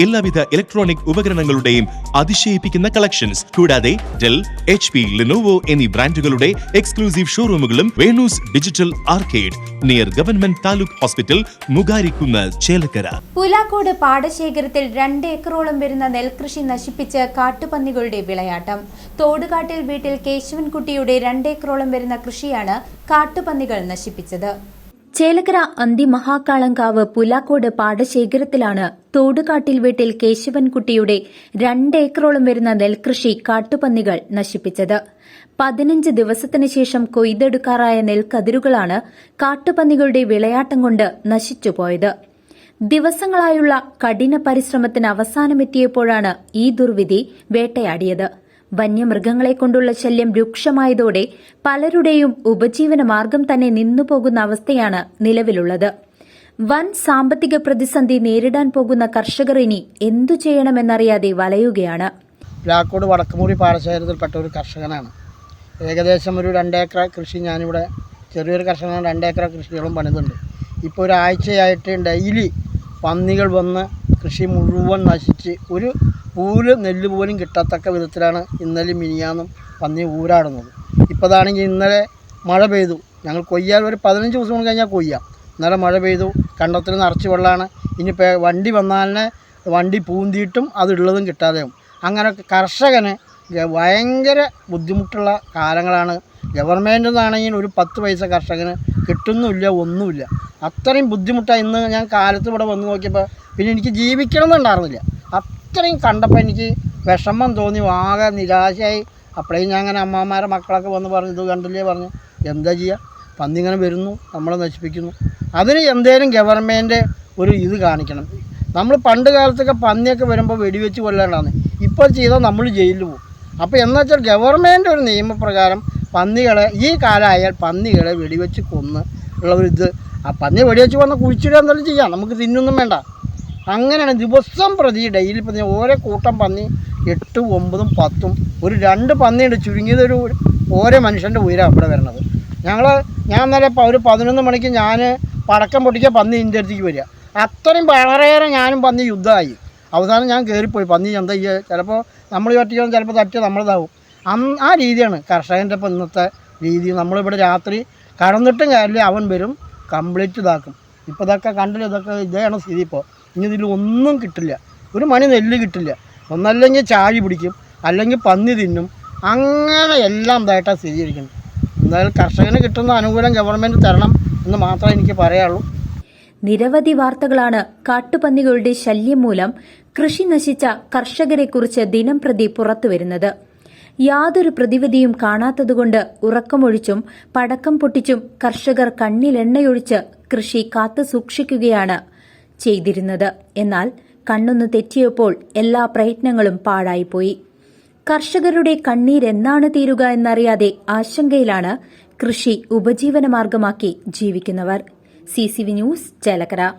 എല്ലാവിധ ഇലക്ട്രോണിക് ഉപകരണങ്ങളുടെയും അതിശയിപ്പിക്കുന്ന കളക്ഷൻസ് കൂടാതെ ഡെൽ എച്ച് പി ലിനോവോ എന്നീ ബ്രാൻഡുകളുടെ exclusive ഷോറൂമുകളും Venu's digital arcade near government taluk hospital Mugarikkunnu Chelakkara. Pulakode പാടശേഖരത്തിൽ രണ്ട് ഏക്കറോളം വരുന്ന നെൽകൃഷി നശിപ്പിച്ച് കാട്ടുപന്നികളുടെ വിളയാട്ടം. തോടുകാട്ടിൽ വീട്ടിൽ കേശവൻകുട്ടിയുടെ രണ്ടേക്കറോളം വരുന്ന കൃഷിയാണ് കാട്ടുപന്നികൾ നശിപ്പിച്ചത്. ചേലക്കര അന്തിമഹാക്കാളങ്കാവ് പുലാക്കോട് പാടശേഖരത്തിലാണ് തോടുകാട്ടിൽ വീട്ടിൽ കേശവൻകുട്ടിയുടെ രണ്ടേക്കറോളം വരുന്ന നെൽകൃഷി കാട്ടുപന്നികൾ നശിപ്പിച്ചത്. പതിനഞ്ച് ദിവസത്തിനു ശേഷം കൊയ്തെടുക്കാറായ നെൽക്കതിരുകളാണ് കാട്ടുപന്നികളുടെ വിളയാട്ടം കൊണ്ട് നശിച്ചുപോയത്. ദിവസങ്ങളായുള്ള കഠിന പരിശ്രമത്തിന് അവസാനമെത്തിയപ്പോഴാണ് ഈ ദുർവിധി വേട്ടയാടിയത്. വന്യമൃഗങ്ങളെ കൊണ്ടുള്ള ശല്യം രൂക്ഷമായതോടെ പലരുടെയും ഉപജീവന മാർഗം തന്നെ നിന്നുപോകുന്ന അവസ്ഥയാണ് നിലവിലുള്ളത്. വൻ സാമ്പത്തിക പ്രതിസന്ധി നേരിടാൻ പോകുന്ന കർഷകർ ഇനി എന്തു ചെയ്യണമെന്നറിയാതെ വലയുകയാണ്. പ്ലാക്കോട് വടക്കുമുറി പാടശേഖരത്തിൽപ്പെട്ട ഒരു കർഷകനാണ്. ഏകദേശം ഒരു രണ്ടേക്കർ കൃഷി ഞാനിവിടെ ചെറിയൊരു കർഷകനാണ് രണ്ടേക്കർ കൃഷികളും പണിതുണ്ട്. ഇപ്പോൾ ഒരാഴ്ചയായിട്ട് ഡെയിലി പന്നികൾ വന്ന് കൃഷി മുഴുവൻ നശിച്ച് ഒരു പൂൽ നെല്ല് പോലും കിട്ടത്തക്ക വിധത്തിലാണ് ഇന്നലെ മിനിയാന്നും പന്നി ഊരാടുന്നത്. ഇപ്പോഴാണെങ്കിൽ ഇന്നലെ മഴ പെയ്തു. ഞങ്ങൾ കൊയ്യാൻ ഒരു പതിനഞ്ച് ദിവസം കഴിഞ്ഞാൽ കൊയ്യാം. ഇന്നലെ മഴ പെയ്തു. കണ്ടത്തിൽ നിറച്ച് വെള്ളമാണ്. ഇനിയിപ്പോൾ വണ്ടി വന്നാലിനെ വണ്ടി പൂന്തിയിട്ടും അതുള്ളതും കിട്ടാതെയും അങ്ങനെ കർഷകന് ഭയങ്കര ബുദ്ധിമുട്ടുള്ള കാലങ്ങളാണ്. ഗവൺമെന്റിൽ നിന്നാണെങ്കിൽ ഒരു പത്ത് പൈസ കർഷകന് കിട്ടുന്നുമില്ല ഒന്നുമില്ല. അത്രയും ബുദ്ധിമുട്ടാണ് ഇന്ന് ഞാൻ കാലത്ത് ഇവിടെ വന്ന് നോക്കിയപ്പോൾ പിന്നെ എനിക്ക് ജീവിക്കണം എന്നുണ്ടായിരുന്നില്ല അത്രയും കണ്ടപ്പോൾ എനിക്ക് വിഷമം തോന്നി ആകെ നിരാശയായി. അപ്പോഴേക്കും ഞാൻ അങ്ങനെ അമ്മമാരെ മക്കളൊക്കെ വന്ന് പറഞ്ഞു ഇത് കണ്ടില്ലേ? പറഞ്ഞു. എന്താ ചെയ്യുക പന്നി ഇങ്ങനെ വരുന്നു നമ്മളെ നശിപ്പിക്കുന്നു. അതിന് എന്തേലും ഗവൺമെന്റ് ഒരു ഇത് കാണിക്കണം. നമ്മൾ പണ്ട് കാലത്തൊക്കെ പന്നിയൊക്കെ വരുമ്പോൾ വെടിവെച്ച് കൊല്ലേണ്ടതാണ് ഇപ്പോൾ ചെയ്താൽ നമ്മൾ ജയിലിൽ പോകും. അപ്പോൾ എന്ന് വെച്ചാൽ ഗവൺമെന്റ് ഒരു നിയമപ്രകാരം പന്നികളെ ഈ കാലമായാൽ പന്നികളെ വെടിവെച്ച് കൊന്ന് ഉള്ള ഒരു ഇത്. ആ പന്നി വെടിവെച്ച് കൊന്ന് കുഴിച്ചിടുക എന്തെങ്കിലും ചെയ്യാം. നമുക്ക് തിന്നൊന്നും വേണ്ട. അങ്ങനെയാണ് ദിവസം പ്രതി ഡെയിലി പന്നി ഓരോ കൂട്ടം പന്നി എട്ടും ഒമ്പതും പത്തും ഒരു രണ്ട് പന്നിയുണ്ട്. ചുരുങ്ങിയത് ഒരു ഓരോ മനുഷ്യന്റെ ഉയരം അവിടെ വരണത്. ഞങ്ങൾ ഞാൻ ഇന്നലെ ഒരു പതിനൊന്ന് മണിക്ക് ഞാൻ പടക്കം പൊട്ടിക്കുക പന്നി ഇതിന്റെ അടുത്തേക്ക് വരിക. അത്രയും വളരെയേറെ ഞാനും പന്നി യുദ്ധമായി. അവസാനം ഞാൻ കയറിപ്പോയി. പന്നി എന്താ ചെയ്യുക ചിലപ്പോൾ നമ്മൾ പറ്റിയാൽ ചിലപ്പോൾ തട്ടിയ നമ്മളിതാവും. അന്ന് ആ രീതിയാണ് കർഷകന്റെ ഇപ്പം ഇന്നത്തെ രീതി. നമ്മളിവിടെ രാത്രി കടന്നിട്ടും കാര്യമില്ല. അവൻ വരും കംപ്ലീറ്റ് ഇതാക്കും. ഇപ്പോൾ ഇതൊക്കെ കണ്ടില്ല? ഇതൊക്കെ ഇതേയാണ് സ്ഥിതി ഇപ്പോൾ ഇനി ഇതിൽ ഒന്നും കിട്ടില്ല. ഒരു മണി നെല്ല് കിട്ടില്ല. ഒന്നല്ലെങ്കിൽ ചാഴി പിടിക്കും. അല്ലെങ്കിൽ പന്നി തിന്നും. അങ്ങനെ എല്ലാം ഇതായിട്ടാണ് സ്ഥിരീകരിക്കുന്നത്. എന്തായാലും കർഷകന് കിട്ടുന്ന അനുകൂലം ഗവൺമെന്റ് തരണം എന്ന് മാത്രമേ എനിക്ക് പറയാനുള്ളൂ. നിരവധി വാർത്തകളാണ് കാട്ടുപന്നികളുടെ ശല്യം മൂലം കൃഷി നശിച്ച കർഷകരെക്കുറിച്ച് ദിനം പ്രതി പുറത്തുവരുന്നത്. യാതൊരു പ്രതിവിധിയും കാണാത്തതുകൊണ്ട് ഉറക്കമൊഴിച്ചും പടക്കം പൊട്ടിച്ചും കർഷകർ കണ്ണിലെണ്ണയൊഴിച്ച് കൃഷി കാത്തു സൂക്ഷിക്കുകയാണ് ചെയ്തിരുന്നത്. എന്നാൽ കണ്ണൊന്ന് തെറ്റിയപ്പോൾ എല്ലാ പ്രയത്നങ്ങളും പാഴായിപ്പോയി. കർഷകരുടെ കണ്ണീർ എന്നാണ് തീരുക എന്നറിയാതെ ആശങ്കയിലാണ് കൃഷി ഉപജീവനമാർഗമാക്കി ജീവിക്കുന്നവർ. C C V news Chelakkara.